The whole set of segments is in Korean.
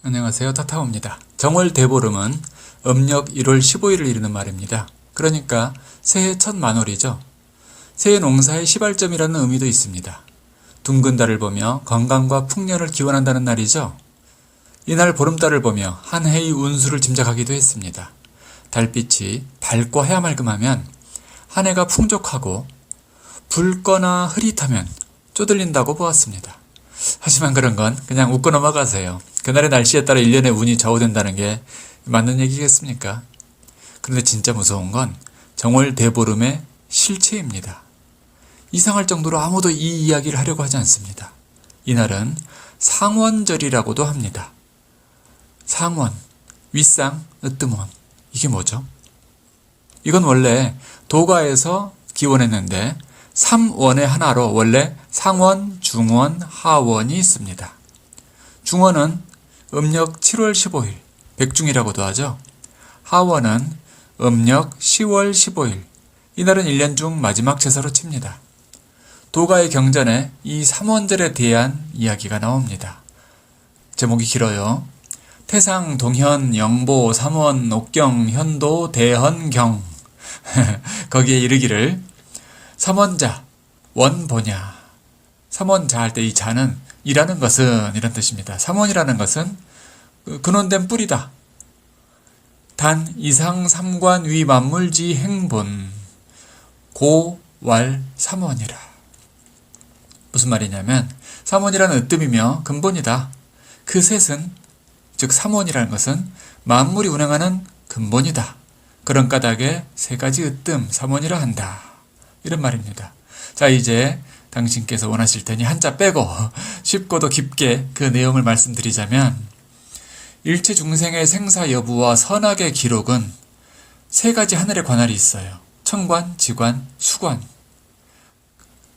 안녕하세요. 타타오입니다. 정월 대보름은 음력 1월 15일을 이르는 말입니다. 그러니까 새해 첫 만월이죠. 새해 농사의 시발점이라는 의미도 있습니다. 둥근 달을 보며 건강과 풍년을 기원한다는 날이죠. 이날 보름달을 보며 한 해의 운수를 짐작하기도 했습니다. 달빛이 밝고 해야말끔하면 한 해가 풍족하고 붉거나 흐릿하면 쪼들린다고 보았습니다. 하지만 그런 건 그냥 웃고 넘어가세요. 그날의 날씨에 따라 1년의 운이 좌우된다는 게 맞는 얘기겠습니까? 그런데 진짜 무서운 건 정월 대보름의 실체입니다. 이상할 정도로 아무도 이 이야기를 하려고 하지 않습니다. 이날은 상원절이라고도 합니다. 상원, 윗상, 으뜸원. 이게 뭐죠? 이건 원래 도가에서 기원했는데 3원의 하나로 원래 상원, 중원, 하원이 있습니다. 중원은 음력 7월 15일, 백중이라고도 하죠. 하원은 음력 10월 15일, 이날은 1년 중 마지막 제사로 칩니다. 도가의 경전에 이 삼원절에 대한 이야기가 나옵니다. 제목이 길어요. 태상, 동현, 영보, 삼원, 옥경, 현도, 대헌, 경. 거기에 이르기를 삼원자, 원보냐. 삼원자 할 때 이 자는 이라는 것은 이런 뜻입니다. 삼원이라는 것은 그 근원된 뿌리다. 단 이상 삼관 위 만물지 행본 고왈 삼원이라. 무슨 말이냐면 삼원이라는 으뜸이며 근본이다. 그 셋은 즉 삼원이라는 것은 만물이 운행하는 근본이다. 그런 까닭에 세 가지 으뜸 삼원이라 한다. 이런 말입니다. 자 이제 당신께서 원하실 테니 한자 빼고 쉽고도 깊게 그 내용을 말씀드리자면 일체 중생의 생사 여부와 선악의 기록은 세 가지 하늘의 관할이 있어요. 천관, 지관, 수관.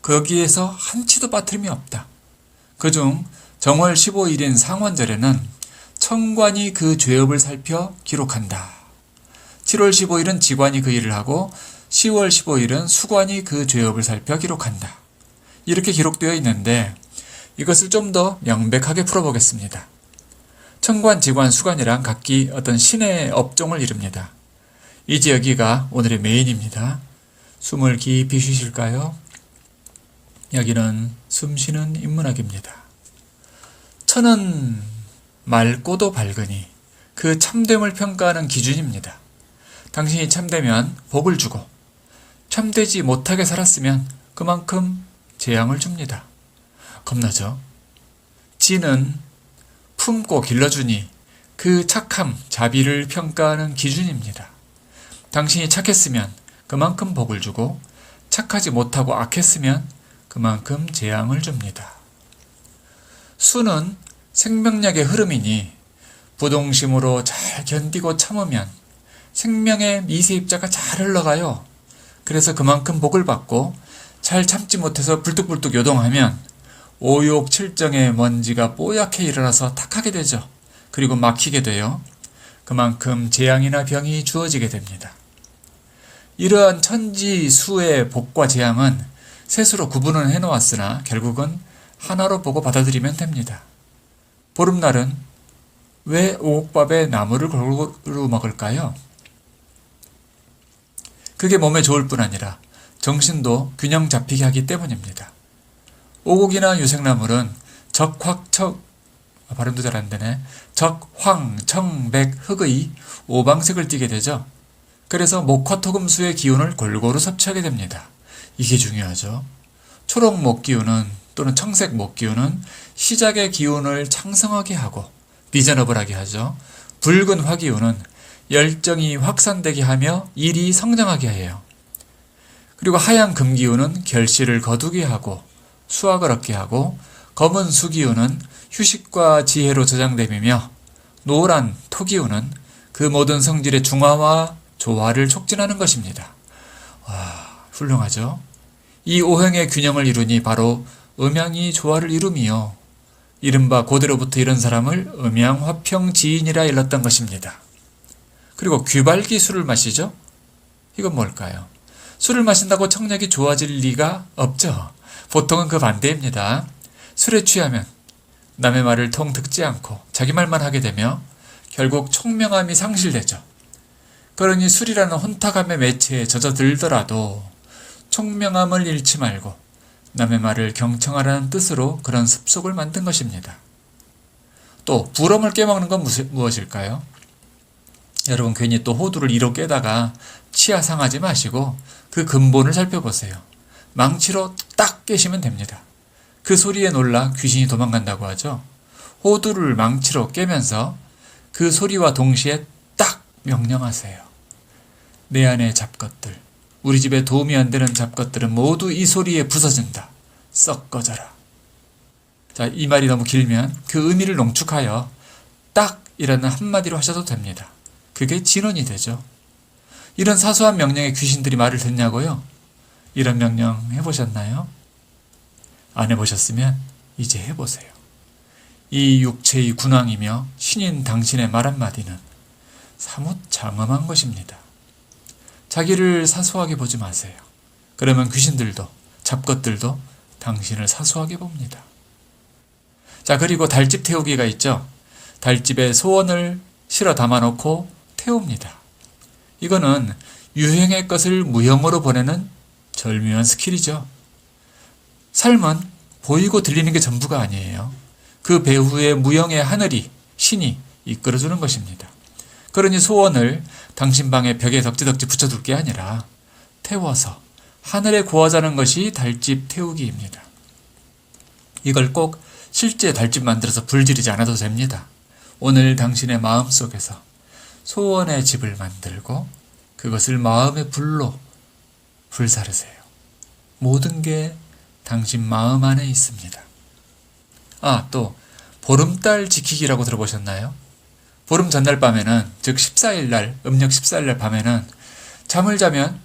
거기에서 한치도 빠트림이 없다. 그중 정월 15일인 상원절에는 천관이 그 죄업을 살펴 기록한다. 7월 15일은 지관이 그 일을 하고 10월 15일은 수관이 그 죄업을 살펴 기록한다. 이렇게 기록되어 있는데 이것을 좀 더 명백하게 풀어보겠습니다. 천관, 지관, 수관이란 각기 어떤 신의 업종을 이룹니다. 이제 여기가 오늘의 메인입니다. 숨을 깊이 쉬실까요? 여기는 숨쉬는 인문학입니다. 천은 맑고도 밝으니 그 참됨을 평가하는 기준입니다. 당신이 참되면 복을 주고 참되지 못하게 살았으면 그만큼 재앙을 줍니다. 겁나죠? 지는 품고 길러주니 그 착함, 자비를 평가하는 기준입니다. 당신이 착했으면 그만큼 복을 주고 착하지 못하고 악했으면 그만큼 재앙을 줍니다. 수는 생명력의 흐름이니 부동심으로 잘 견디고 참으면 생명의 미세 입자가 잘 흘러가요. 그래서 그만큼 복을 받고 잘 참지 못해서 불뚝불뚝 요동하면 오욕 칠정의 먼지가 뽀얗게 일어나서 탁하게 되죠. 그리고 막히게 돼요. 그만큼 재앙이나 병이 주어지게 됩니다. 이러한 천지 수의 복과 재앙은 셋으로 구분을 해놓았으나 결국은 하나로 보고 받아들이면 됩니다. 보름날은 왜 오곡밥에 나무를 골고루 먹을까요? 그게 몸에 좋을 뿐 아니라 정신도 균형 잡히게 하기 때문입니다. 오곡이나 유생나물은 적확척 아, 발음도 잘 안 되네. 적황, 청백, 흑의 오방색을 띠게 되죠. 그래서 목화토금수의 기운을 골고루 섭취하게 됩니다. 이게 중요하죠. 초록 목기운은 또는 청색 목기운은 시작의 기운을 창성하게 하고 리저너블하게 하죠. 붉은 화기운은 열정이 확산되게 하며 일이 성장하게 해요. 그리고 하얀 금기운은 결실을 거두게 하고 수확을 얻게 하고 검은 수기운은 휴식과 지혜로 저장됨이며 노란 토기운은 그 모든 성질의 중화와 조화를 촉진하는 것입니다. 와, 훌륭하죠? 이 오행의 균형을 이루니 바로 음양이 조화를 이루며 이른바 고대로부터 이런 사람을 음양화평지인이라 일렀던 것입니다. 그리고 귀발기 술을 마시죠? 이건 뭘까요? 술을 마신다고 청력이 좋아질 리가 없죠. 보통은 그 반대입니다. 술에 취하면 남의 말을 통 듣지 않고 자기 말만 하게 되며 결국 총명함이 상실되죠. 그러니 술이라는 혼탁함의 매체에 젖어들더라도 총명함을 잃지 말고 남의 말을 경청하라는 뜻으로 그런 습속을 만든 것입니다. 또 부럼을 깨먹는 건 무엇- 무엇일까요? 여러분 괜히 또 호두를 이로 깨다가 치아 상하지 마시고 그 근본을 살펴보세요. 망치로 딱 깨시면 됩니다. 그 소리에 놀라 귀신이 도망간다고 하죠. 호두를 망치로 깨면서 그 소리와 동시에 딱 명령하세요. 내 안의 잡것들, 우리 집에 도움이 안 되는 잡것들은 모두 이 소리에 부서진다. 썩 꺼져라. 자, 이 말이 너무 길면 그 의미를 농축하여 딱이라는 한마디로 하셔도 됩니다. 그게 진원이 되죠. 이런 사소한 명령에 귀신들이 말을 듣냐고요? 이런 명령 해보셨나요? 안 해보셨으면 이제 해보세요. 이 육체의 군왕이며 신인 당신의 말 한마디는 사뭇 장엄한 것입니다. 자기를 사소하게 보지 마세요. 그러면 귀신들도 잡것들도 당신을 사소하게 봅니다. 자, 그리고 달집 태우기가 있죠. 달집에 소원을 실어 담아놓고 태웁니다. 이거는 유행의 것을 무형으로 보내는 절묘한 스킬이죠. 삶은 보이고 들리는 게 전부가 아니에요. 그 배후의 무형의 하늘이, 신이 이끌어주는 것입니다. 그러니 소원을 당신 방에 벽에 덕지덕지 붙여둘 게 아니라 태워서 하늘에 구하자는 것이 달집 태우기입니다. 이걸 꼭 실제 달집 만들어서 불 지르지 않아도 됩니다. 오늘 당신의 마음 속에서 소원의 집을 만들고 그것을 마음의 불로 불사르세요. 모든 게 당신 마음 안에 있습니다. 아, 또 보름달 지키기라고 들어보셨나요? 보름 전날 밤에는 즉 14일 날 음력 14일 날 밤에는 잠을 자면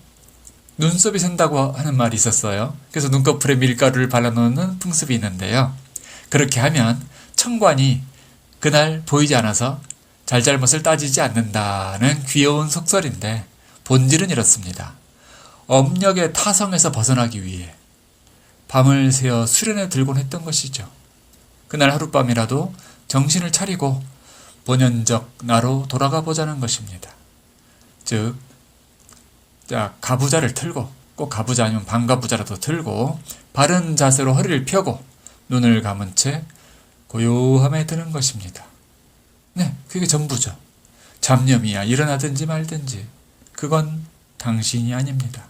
눈썹이 샌다고 하는 말이 있었어요. 그래서 눈꺼풀에 밀가루를 발라놓는 풍습이 있는데요. 그렇게 하면 천관이 그날 보이지 않아서 잘잘못을 따지지 않는다는 귀여운 속설인데 본질은 이렇습니다. 엄력의 타성에서 벗어나기 위해 밤을 새어 수련에 들곤 했던 것이죠. 그날 하룻밤이라도 정신을 차리고 본연적 나로 돌아가 보자는 것입니다. 즉, 자, 가부좌를 틀고, 꼭 가부좌 아니면 반가부좌라도 틀고, 바른 자세로 허리를 펴고, 눈을 감은 채 고요함에 드는 것입니다. 네, 그게 전부죠. 잡념이야 일어나든지 말든지, 그건 당신이 아닙니다.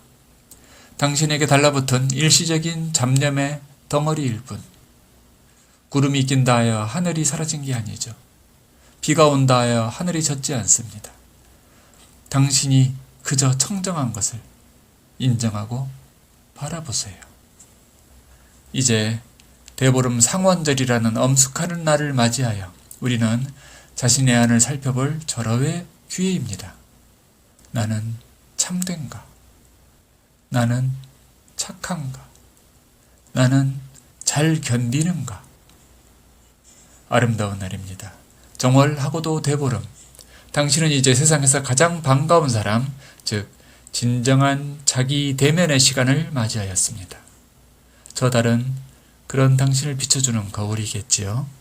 당신에게 달라붙은 일시적인 잡념의 덩어리일 뿐. 구름이 낀다 하여 하늘이 사라진 게 아니죠. 비가 온다 하여 하늘이 젖지 않습니다. 당신이 그저 청정한 것을 인정하고 바라보세요. 이제 대보름 상원절이라는 엄숙하는 날을 맞이하여 우리는 자신의 안을 살펴볼 절호의 기회입니다. 나는 참된가? 나는 착한가? 나는 잘 견디는가? 아름다운 날입니다. 정월하고도 대보름. 당신은 이제 세상에서 가장 반가운 사람, 즉, 진정한 자기 대면의 시간을 맞이하였습니다. 저 달은 그런 당신을 비춰주는 거울이겠지요.